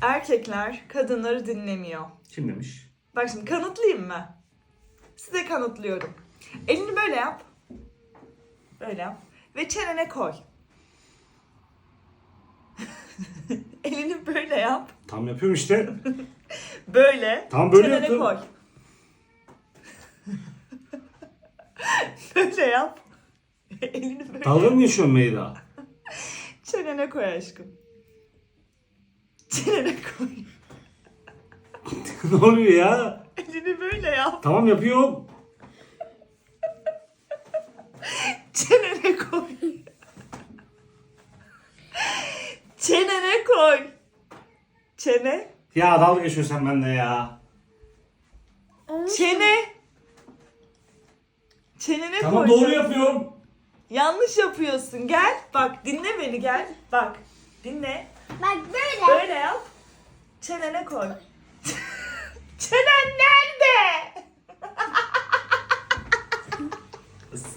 erkekler kadınları dinlemiyor. Kim demiş? Bak şimdi kanıtlayayım mı? Size kanıtlıyorum. Elini böyle yap. Böyle yap. Ve çenene koy. Elini böyle yap. Tam yapıyorum işte. Böyle. Tamam, böyle çenene yaptım. koy. böyle yap. Elini böyle. Dalga mı geçiyorsun Meyda? Çenene koy aşkım. Çenene koy. ne oluyor ya? Elini böyle yap. Tamam yapıyorum. Çenene koy. Çenene koy. Çene. Ya dalga geçiyorsun sen benimle ya. Çene. Çenene Tamam koy. doğru yapıyorum. Yanlış yapıyorsun. Gel. Bak dinle beni gel. Bak. Dinle. Bak böyle. Böyle yap. Çenene koy. Çenen nerede?